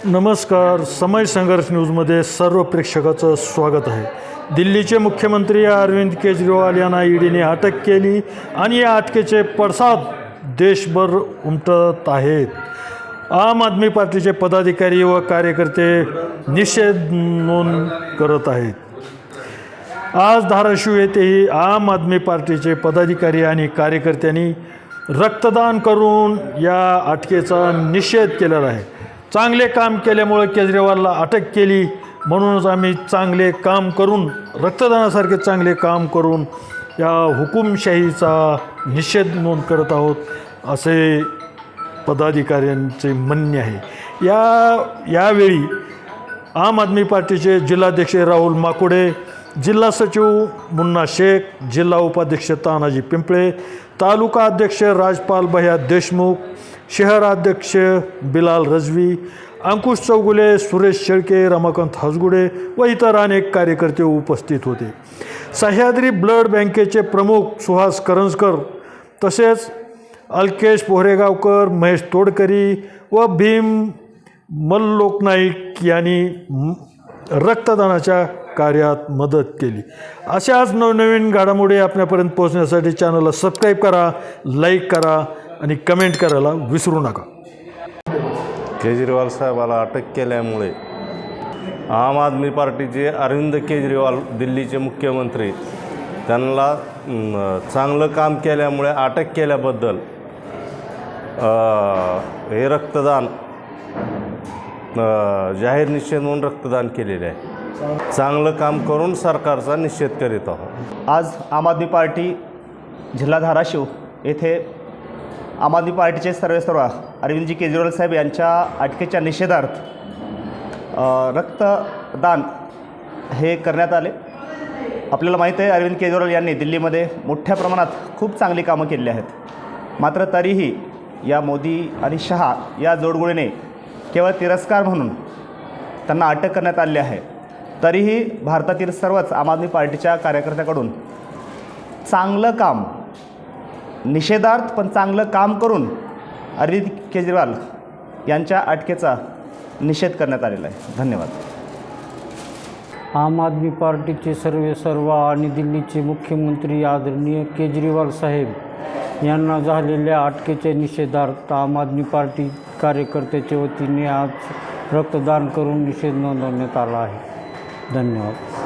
नमस्कार समय संघर्ष न्यूजमध्ये सर्व प्रेक्षकाचं स्वागत आहे. दिल्लीचे मुख्यमंत्री अरविंद केजरीवाल यांना ईडीने अटक केली आणि या अटकेचे पडसाद देशभर उमटत आहेत. आम आदमी पार्टीचे पदाधिकारी व कार्यकर्ते निषेध नोंद करत आहेत. आज धाराशिव येथेही आम आदमी पार्टीचे पदाधिकारी आणि कार्यकर्त्यांनी रक्तदान करून या अटकेचा निषेध केलेला आहे. चांगले काम केल्यामुळे केजरीवालला अटक केली. म्हणूनच आम्ही चांगले काम करून रक्तदानासारखे चांगले काम करून या हुकुमशाहीचा निषेध नोंद करत आहोत असे पदाधिकाऱ्यांचे म्हणणे आहे. या यावेळी आम आदमी पार्टीचे जिल्हाध्यक्ष राहुल माकुडे जिल्हा सचिव मुन्ना शेख जिल्हा उपाध्यक्ष तानाजी पिंपळे तालुका अध्यक्ष राजपाल भैया देशमुख शहराध्यक्ष बिलाल रजवी अंकुश चौगुले सुरेश शेळके रमाकांत हसगुडे व इतर अनेक कार्यकर्ते उपस्थित होते. सह्याद्री ब्लड बँकेचे प्रमुख सुहास करंजकर तसेच अल्केश पोहरेगावकर महेश तोडकरी व भीम मल्लोकनाईक यांनी रक्तदानाच्या कार्यात मदत केली. अशाच नवनवीन घडामोडी आपल्यापर्यंत पोहोचण्यासाठी चॅनलला सबस्क्राईब करा लाईक करा आणि कमेंट करायला विसरू नका. केजरीवाल साहेबाला अटक केल्यामुळे आम आदमी पार्टीचे अरविंद केजरीवाल दिल्लीचे मुख्यमंत्री त्यांना चांगलं काम केल्यामुळे अटक केल्याबद्दल हे रक्तदान जाहीर निषेध म्हणून रक्तदान केलेले आहे. चांगलं काम करून सरकारचा निषेध करीत आहोत. आज आम आदमी पार्टी जिल्हा धाराशिव येथे आम आदमी पार्टीचे सर्वेसर्वा अरविंदजी केजरीवाल साहेब यांच्या अटकेच्या निषेधार्थ रक्तदान हे करण्यात आले. आपल्याला माहीत आहे अरविंद केजरीवाल यांनी दिल्लीमध्ये मोठ्या प्रमाणात खूप चांगली कामं केली आहेत. मात्र तरीही या मोदी आणि शहा या जोडगोळीने केवळ तिरस्कार म्हणून त्यांना अटक करण्यात आली आहे. तरीही भारतातील सर्वच आम आदमी पार्टीच्या कार्यकर्त्याकडून चांगलं काम निषेधार्थ पण चांगलं काम करून अरविंद केजरीवाल यांच्या अटकेचा निषेध करण्यात आलेला आहे. धन्यवाद. आम आदमी पार्टीचे सर्वे सर्व आणि दिल्लीचे मुख्यमंत्री आदरणीय केजरीवाल साहेब यांना झालेल्या अटकेच्या निषेधार्थ आम आदमी पार्टी कार्यकर्त्याच्या वतीने आज रक्तदान करून निषेध नोंदवण्यात आला आहे. धन्यवाद.